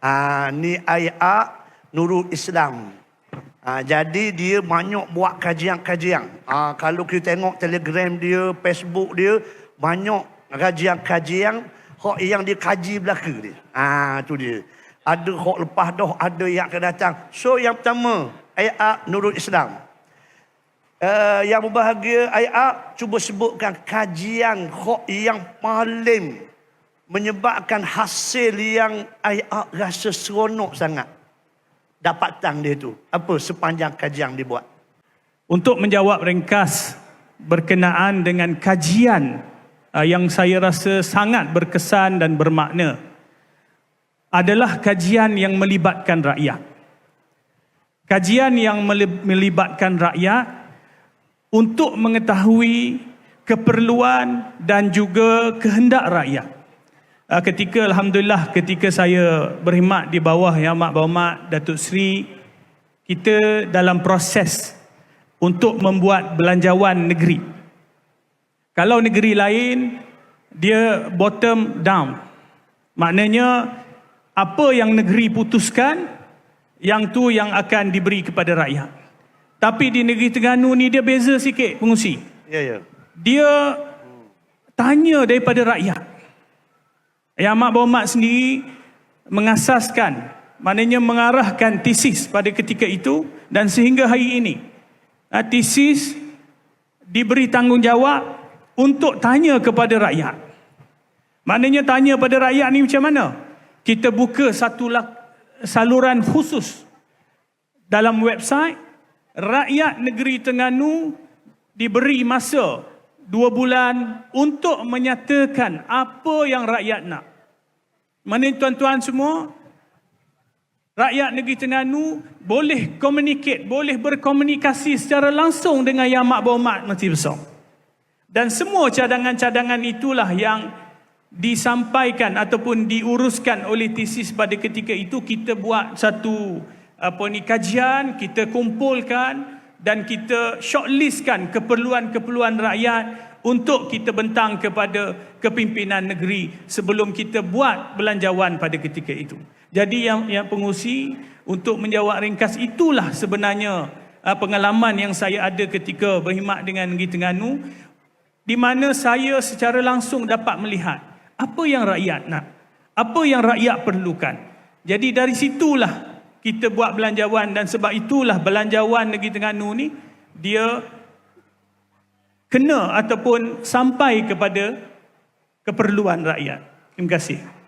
Ah ni ayat Nurul Islam. Ah jadi dia banyak buat kajian-kajian. Ah kalau kita tengok Telegram dia, Facebook dia banyak kajian-kajian hak yang dia kaji belaka dia. Ah tu dia. Ada hak lepas dah, ada yang akan datang. So yang pertama, ayat Nurul Islam. Uh, yang berbahagia ayat cuba sebutkan kajian hak yang paling menyebabkan hasil yang ayat rasa seronok sangat. Dapatan dia tu. Apa sepanjang kajian dibuat. Untuk menjawab ringkas berkenaan dengan kajian uh, yang saya rasa sangat berkesan dan bermakna adalah kajian yang melibatkan rakyat. Kajian yang melibatkan rakyat untuk mengetahui keperluan dan juga kehendak rakyat. Ah, ketika Alhamdulillah ketika saya berkhidmat di bawah Yang Amat Berhormat Datuk Seri, kita dalam proses untuk membuat belanjawan negeri. Kalau negeri lain, dia bottom down. Maknanya, apa yang negeri putuskan, yang tu yang akan diberi kepada rakyat. Tapi di negeri Terengganu ni dia beza sikit pengusi. Ya, ya. Dia tanya daripada rakyat. Yang Amat Berhormat sendiri mengasaskan, maknanya mengarahkan tesis pada ketika itu dan sehingga hari ini. Tesis diberi tanggungjawab untuk tanya kepada rakyat. Maknanya tanya pada rakyat ni macam mana? Kita buka satu saluran khusus dalam website rakyat negeri Terengganu diberi masa dua bulan untuk menyatakan apa yang rakyat nak. Mana tuan-tuan semua, rakyat negeri Terengganu boleh communicate, boleh berkomunikasi secara langsung dengan Yang Mak Berhormat Menteri Besar. Dan semua cadangan-cadangan itulah yang disampaikan ataupun diuruskan oleh tesis pada ketika itu kita buat satu apa ni kajian kita kumpulkan dan kita shortlistkan keperluan-keperluan rakyat untuk kita bentang kepada kepimpinan negeri sebelum kita buat belanjawan pada ketika itu. Jadi yang yang pengusi untuk menjawab ringkas itulah sebenarnya uh, pengalaman yang saya ada ketika berkhidmat dengan Negeri Terengganu di mana saya secara langsung dapat melihat apa yang rakyat nak, apa yang rakyat perlukan. Jadi dari situlah kita buat belanjawan dan sebab itulah belanjawan negeri Terengganu ni dia kena ataupun sampai kepada keperluan rakyat. Terima kasih.